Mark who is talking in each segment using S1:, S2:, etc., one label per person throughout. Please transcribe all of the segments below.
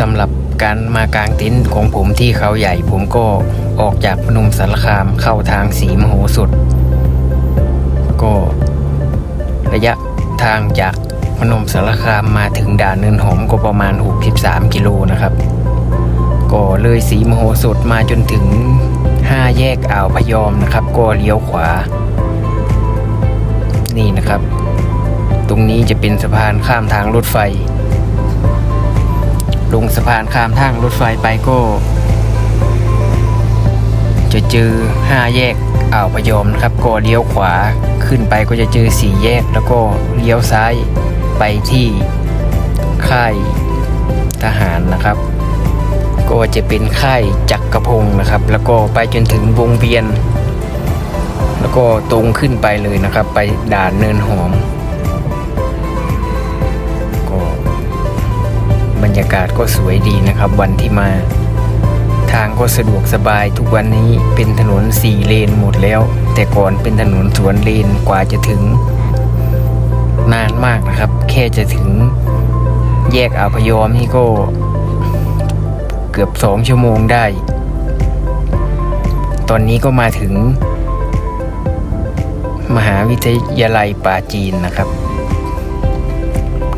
S1: สำหรับการมากางเต็นท์ของผมที่เขาใหญ่ ผมก็ออกจากพนมสารคามเข้าทางสีมโหสถ ก็ระยะทางจากพนมสารคามมาถึงด่านเนินหอมก็ประมาณ 63 กิโลนะครับ ก็เลยสีมโหสถมาจนถึง 5 แยกอ่าวพยอมนะครับ ก็เลี้ยวขวา นี่นะครับ ตรงนี้จะเป็นสะพานข้ามทางรถไฟ ลงสะพานข้ามทางรถไฟไปก็ จะเจอ5แยกอ่าวพยอมนะครับ ก็เลี้ยวขวาขึ้นไปก็จะเจอ4แยกแล้วก็เลี้ยวซ้ายไปที่ค่ายทหารนะครับ ก็จะเป็นค่ายจักรพงศ์นะครับ แล้วก็ไปจนถึงวงเวียน แล้วก็ตรงขึ้นไปเลยนะครับ ไปด่านเนินหอม รรยากาศก็สวยดีนะครับ วันที่มา ทางก็สะดวกสบายทุกวันนี้เป็นถนนสี่เลนหมดแล้ว แต่ก่อนเป็นถนนสวนเลนกว่าจะถึง นานมากนะครับ แค่จะถึงแยกอ่าวพยอมนี่ก็ เกือบสองชั่วโมงได้ ตอนนี้ก็มาถึง มหาวิทยาลัยป่าจีนนะครับ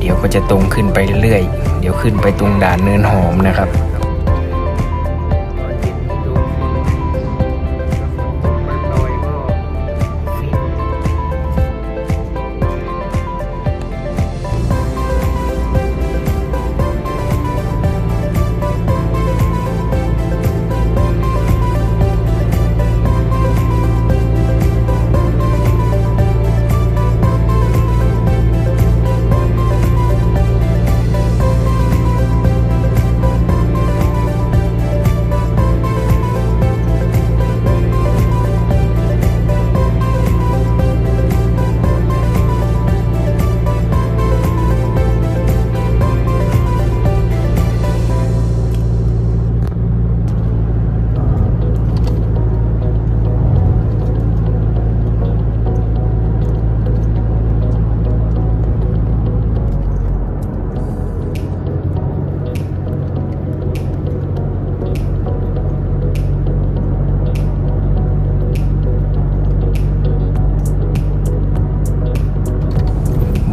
S1: เดี๋ยวก็จะตรงขึ้นไปเรื่อยๆ เดี๋ยวขึ้นไปตรงด่านเนินหอมนะครับ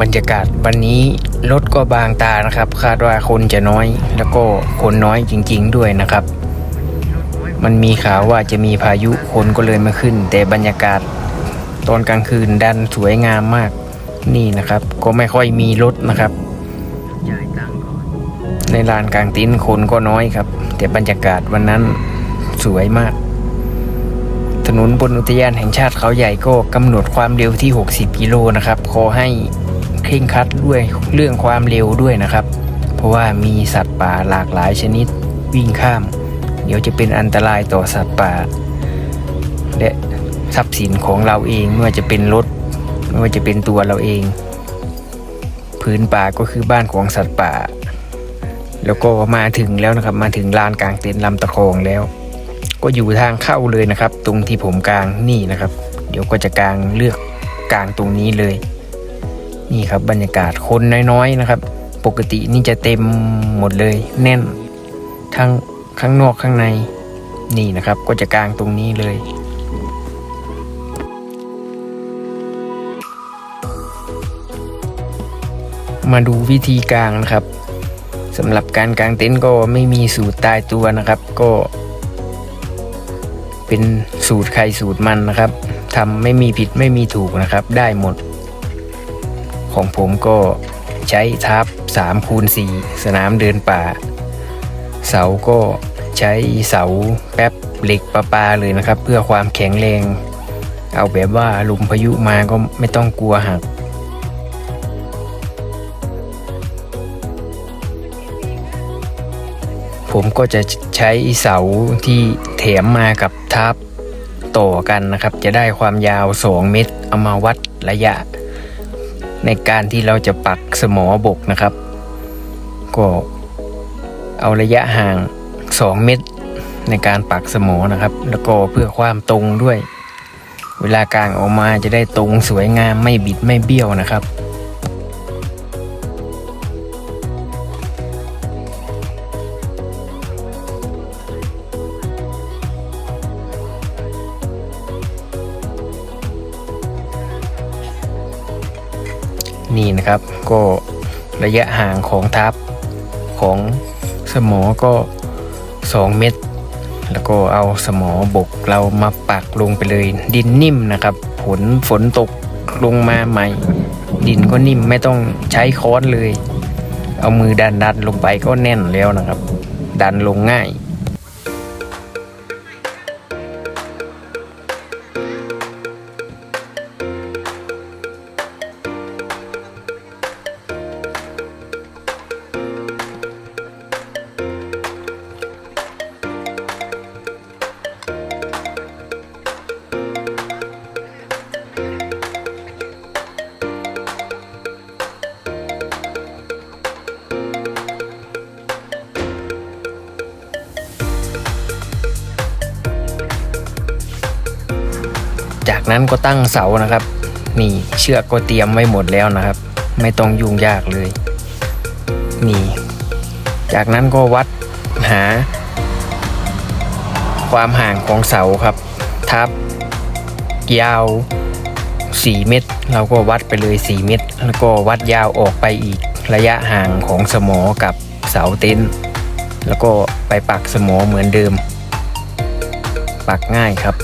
S1: รรยากาศวันนี้รถก็บางตานะครับ คาดว่าคนจะน้อย แล้วก็คนน้อยจริง ๆ ด้วยนะครับ มันมีข่าวว่าจะมีพายุคนก็เลยมาขึ้น แต่บรรยากาศตอนกลางคืนดันสวยงามมากนี่นะครับ ก็ไม่ค่อยมีรถนะครับ ในลานกลางเต็นคนก็น้อยครับ แต่บรรยากาศวันนั้นสวยมากถนนบนอุทยานแห่งชาติเขาใหญ่ก็กำหนดความเร็วที่ 60 กิโลนะครับ ขอให้ เคร่งครัดด้วยเรื่องความเร็วด้วยนะครับ เพราะว่ามีสัตว์ป่าหลากหลายชนิดวิ่งข้าม เดี๋ยวจะเป็นอันตรายต่อสัตว์ป่า และทรัพย์สินของเราเองไม่ว่าจะเป็นรถไม่ว่าจะเป็นตัวเราเอง พื้นป่าก็คือบ้านของสัตว์ป่า แล้วก็มาถึงแล้วนะครับ มาถึงลานกลางเต็นท์ลำตะคองแล้ว ก็อยู่ทางเข้าเลยนะครับ ตรงที่ผมกลางนี่นะครับ เดี๋ยวก็จะกลางเลือกกลางตรงนี้เลย นี่ครับบรรยากาศคนน้อยๆนะครับ ปกตินี่จะเต็มหมดเลยแน่นทั้งข้างนอกข้างในนี่นะครับ ก็จะกลางตรงนี้เลยมาดูวิธีกลางนะครับสำหรับการกางเต็นท์ก็ไม่มีสูตรตายตัวนะครับ ก็ เป็นสูตรใครสูตรมันนะครับทำไม่มีผิดไม่มีถูกนะครับ ได้หมด ของผมก็ใช้ทับ3คูณ4สนามเดินป่า เสาก็ใช้เสาแป๊บเหล็กประปาเลยนะครับ เพื่อความแข็งแรง เอาแบบว่าลมพายุมาก็ไม่ต้องกลัวหักผมก็จะใช้เสาที่แถมมากับทับต่อกันนะครับ จะได้ความยาว 2 เมตร เอามาวัดระยะ ในการที่เราจะปักสมอบกนะครับ ก็เอาระยะห่าง 2 เมตร ในการปักสมอนะครับ แล้วก็เพื่อความตรงด้วย เวลากางออกมาจะได้ตรงสวยงามไม่บิดไม่เบี้ยวนะครับ นี่นะครับ ก็ระยะห่างของทับของสมอก็ 2 เมตร แล้วก็เอาสมอบกเรามาปักลงไปเลย ดินนิ่มนะครับฝนฝนตกลงมาใหม่ ดินก็นิ่มไม่ต้องใช้ค้อนเลย เอามือดันดันลงไปก็แน่นแล้วนะครับ ดันลงง่าย นั้นก็ตั้งเสานะครับ นี่เชือกก็เตรียมไว้หมดแล้วนะครับ ไม่ต้องยุ่งยากเลย นี่ จากนั้นก็วัดหา ความห่างของเสาครับ ทับ ยาว 4 เมตร เราก็วัดไปเลย 4 เมตร แล้วก็วัดยาวออกไปอีกระยะห่างของสมอกับเสาเต็นท์แล้วก็ไปปักสมอเหมือนเดิม ปักง่ายครับ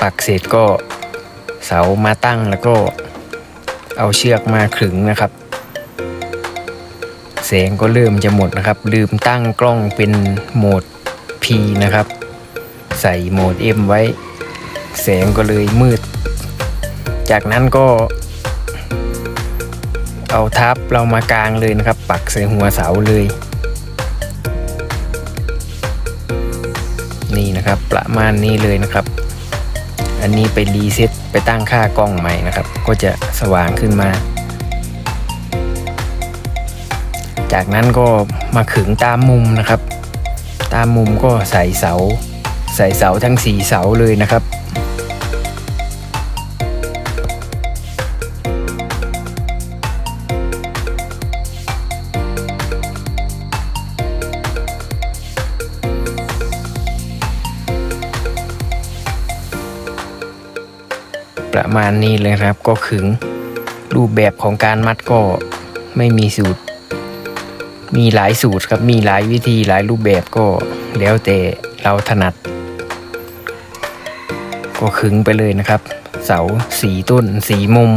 S1: ปักเสร็จก็เสามาตั้งแล้วก็เอาเชือกมาขึงนะครับแสงก็เริ่มจะหมดนะครับ ลืมตั้งกล้องเป็นโหมด P นะครับ ใส่โหมด M ไว้ แสงก็เลยมืด จากนั้นก็ เอาทับเรามากางเลยนะครับ ปักใส่หัวเสาเลย นี่นะครับประมาณนี้เลยนะครับ อันนี้ไปรีเซ็ตไปตั้งค่ากล้องใหม่นะครับ ก็จะสว่างขึ้นมา จากนั้นก็มาขึงตามมุมนะครับ ตามมุมก็ใส่เสา ใส่เสาทั้งสีเสาเลยนะครับ ณนี้เลยครับ ก็ขึงรูปแบบของการมัดก็ไม่มีสูตร มีหลายสูตรครับมีหลายวิธีหลายรูปแบบก็แล้วแต่เราถนัด ก็ขึงไปเลยนะครับ เสาสีต้นสีมุม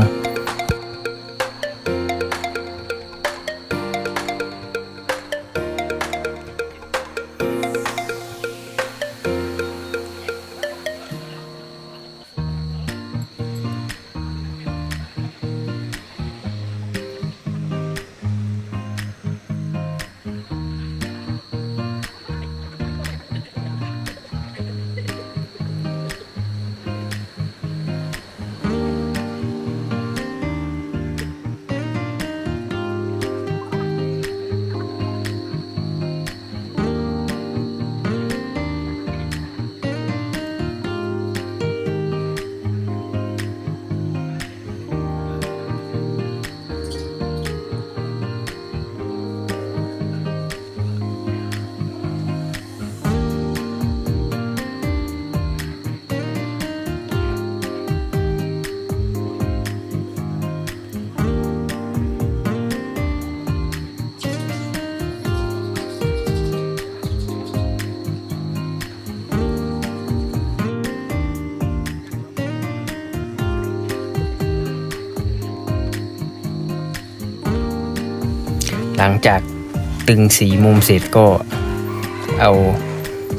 S1: หลังจากตึงสีมุมเสร็จก็เอา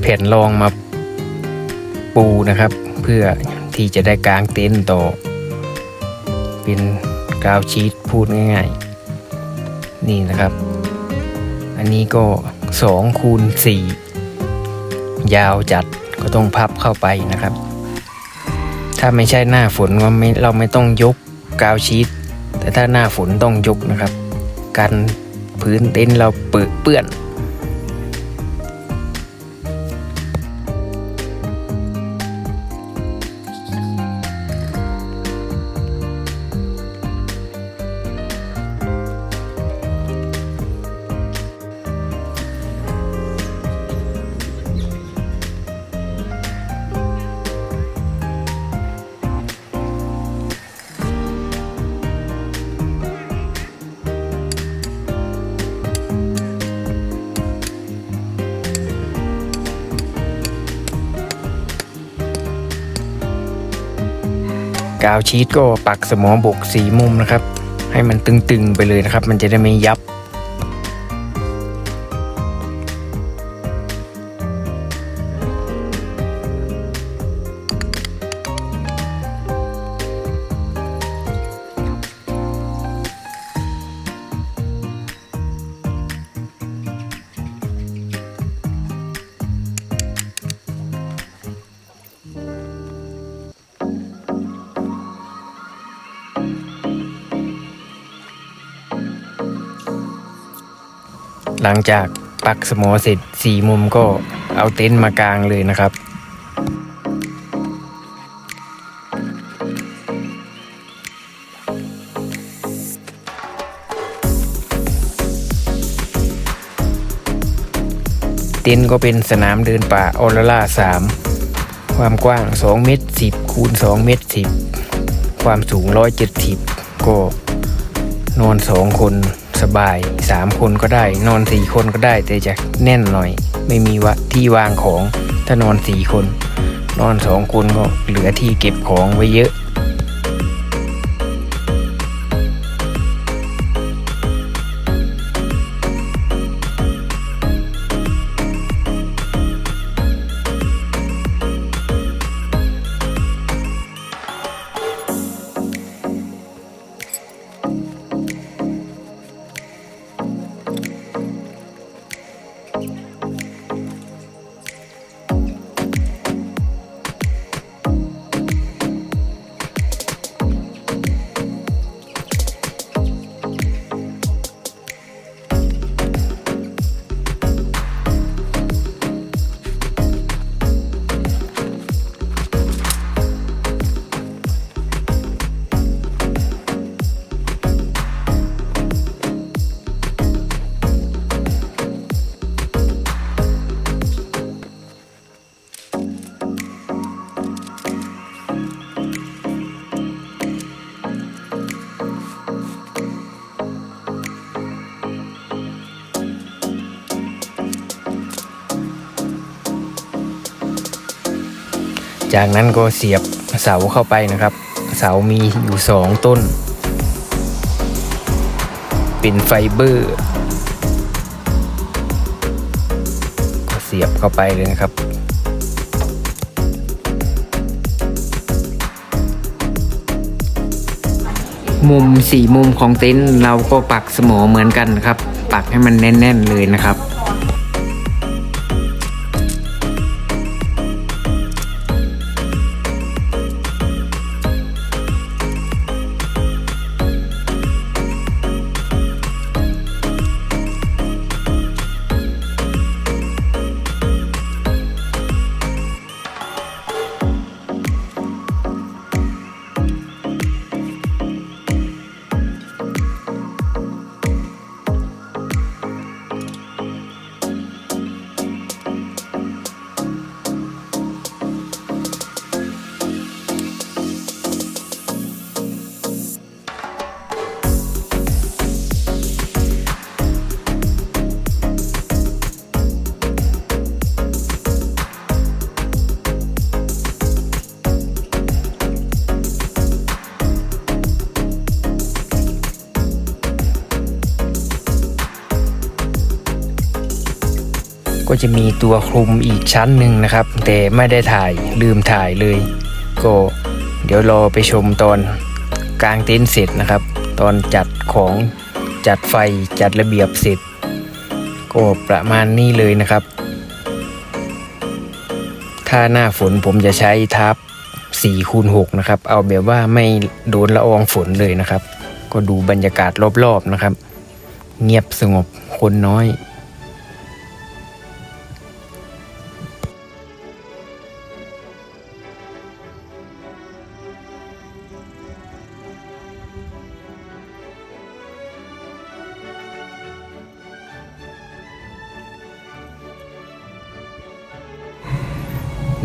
S1: แผ่นรองมาปูนะครับ เพื่อที่จะได้กางเต็นท์ต่อ เป็นกาวชีตพูดง่ายๆ นี่นะครับ อันนี้ก็2คูณ4ยาวจัดก็ต้องพับเข้าไปนะครับ ถ้าไม่ใช่หน้าฝนว่าไม่เราไม่ต้องยกกาวชีตแต่ถ้าหน้าฝนต้องยกนะครับ กัน พื้นเต็นท์เราเปื้อนเปื้อน กาวชีตก็ปักสมอบกสีมุมนะครับ ให้มันตึงๆไปเลยนะครับ มันจะได้ไม่ยับ หลังจากปักสมอเสร็จสี่มุมก็เอาเต็นท์มากางเลยนะครับเต็นท์ก็เป็นสนามเดินป่าออลล่า3ความกว้าง 2 เมตร 10 คูณ 2 เมตร 10 ความสูง 170 ก็นอน 2 คน สบาย 3 คนก็ได้ นอน 4 คนก็ได้ แต่จะแน่นหน่อย ไม่มีวะที่วางของ ถ้านอน 4 คน นอน 2 คนก็เหลือที่เก็บของไว้เยอะ จากนั้นก็เสียบเสาเข้าไปนะครับ เสามีอยู่สองต้น เป็นไฟเบอร์ก็เสียบเข้าไปเลยนะครับมุมสี่มุมของเต็นท์เราก็ปักสมอเหมือนกันครับ ปักให้มันแน่น ๆ เลยนะครับ ก็จะมีตัวคลุมอีกชั้นหนึ่งนะครับ แต่ไม่ได้ถ่ายลืมถ่ายเลย ก็เดี๋ยวรอไปชมตอนกลางเต็นท์เสร็จนะครับ ตอนจัดของจัดไฟจัดระเบียบเสร็จ ก็ประมาณนี้เลยนะครับ ถ้าหน้าฝนผมจะใช้ทับ4คูณ6นะครับ เอาแบบว่าไม่โดนละอองฝนเลยนะครับ ก็ดูบรรยากาศรอบๆนะครับ เงียบสงบคนน้อย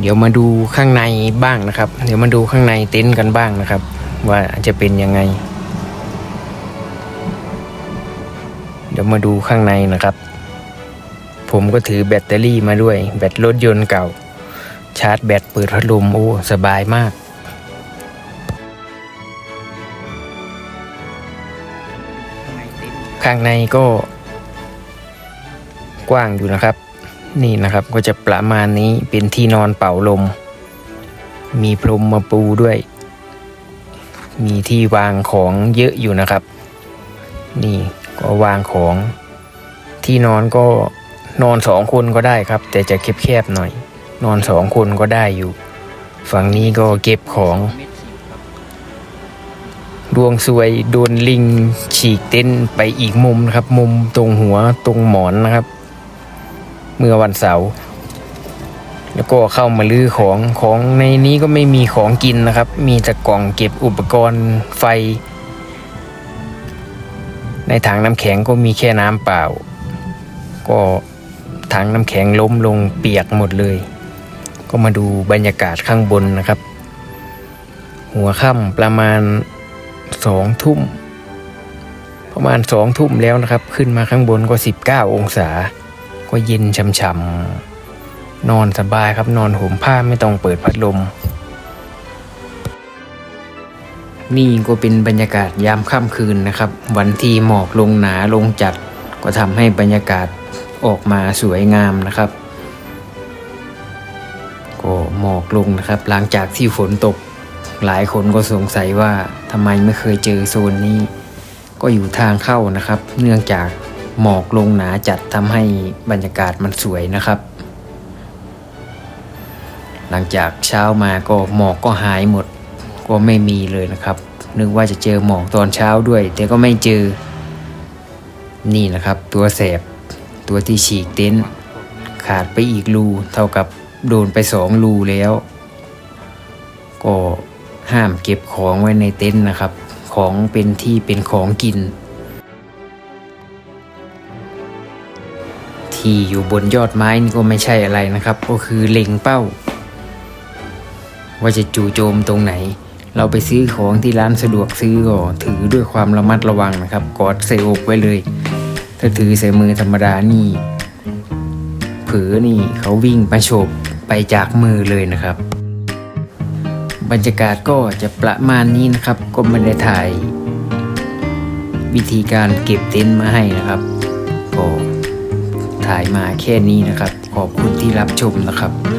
S1: ดี๋ยวมาดูข้างในบ้างนะครับ เดี๋ยวมาดูข้างในเต็นท์กันบ้างนะครับ ว่าจะเป็นยังไง เดี๋ยวมาดูข้างในนะครับ ผมก็ถือแบตเตอรี่มาด้วย แบตรถยนต์เก่า ชาร์จแบตเปิดพัดลมโอ้สบายมากข้างในก็กว้างอยู่นะครับ นี่นะครับก็จะประมาณนี้เป็นที่นอนเป่าลม มีพรมมาปูด้วย มีที่วางของเยอะอยู่นะครับ นี่ก็วางของ ที่นอนก็นอนสองคนก็ได้ครับ แต่จะแคบๆหน่อย นอนสองคนก็ได้อยู่ ฝั่งนี้ก็เก็บของดวงสวยโดนลิงฉีกเต้นไปอีกมุมนะครับ มุมตรงหัวตรงหมอนนะครับ เมื่อวันเสาร์แล้วก็เข้ามาลื้อของของในนี้ก็ไม่มีของกินนะครับ มีแต่กล่องเก็บอุปกรณ์ไฟ ในถังน้ำแข็งก็มีแค่น้ำเปล่า ก็ถังน้ำแข็งล้มลงเปียกหมดเลย ก็มาดูบรรยากาศข้างบนนะครับ หัวค่ำประมาณสองทุ่มประมาณสองทุ่มแล้วนะครับ ขึ้นมาข้างบนก็ 19 องศา ก็เย็นช่ำๆนอนสบายครับนอนห่มผ้าไม่ต้องเปิดพัดลม นี่ก็เป็นบรรยากาศยามค่ำคืนนะครับ วันที่หมอกลงหนาลงจัด ก็ทำให้บรรยากาศออกมาสวยงามนะครับก็หมอกลงนะครับ หลังจากที่ฝนตก หลายคนก็สงสัยว่าทำไมไม่เคยเจอโซนนี้ ก็อยู่ทางเข้านะครับ เนื่องจาก หมอกลงหนาจัดทำให้บรรยากาศมันสวยนะครับ หลังจากเช้ามาก็หมอกก็หายหมดก็ไม่มีเลยนะครับ นึกว่าจะเจอหมอกตอนเช้าด้วย แต่ก็ไม่เจอ นี่นะครับ ตัวแสบตัวที่ฉีกเต็นท์ขาดไปอีกรูเท่ากับโดนไปสองรูแล้ว ก็ห้ามเก็บของไว้ในเต็นท์นะครับ ของเป็นที่เป็นของกิน ที่อยู่บนยอดไม้นี่ก็ไม่ใช่อะไรนะครับ ก็คือเล็งเป้า ว่าจะจู่โจมตรงไหน เราไปซื้อของที่ร้านสะดวกซื้อก็ถือด้วยความระมัดระวังนะครับ กอดใส่อกไว้เลย ถ้าถือใส่มือธรรมดานี่เผลอนี่เขาวิ่งประโฉบไปจากมือเลยนะครับ บรรยากาศก็จะประมาณนี้นะครับ ก็ไม่ได้ถ่าย วิธีการเก็บเต็นท์มาให้นะครับก็ ถ่ายมาแค่นี้นะครับ ขอบคุณที่รับชมนะครับ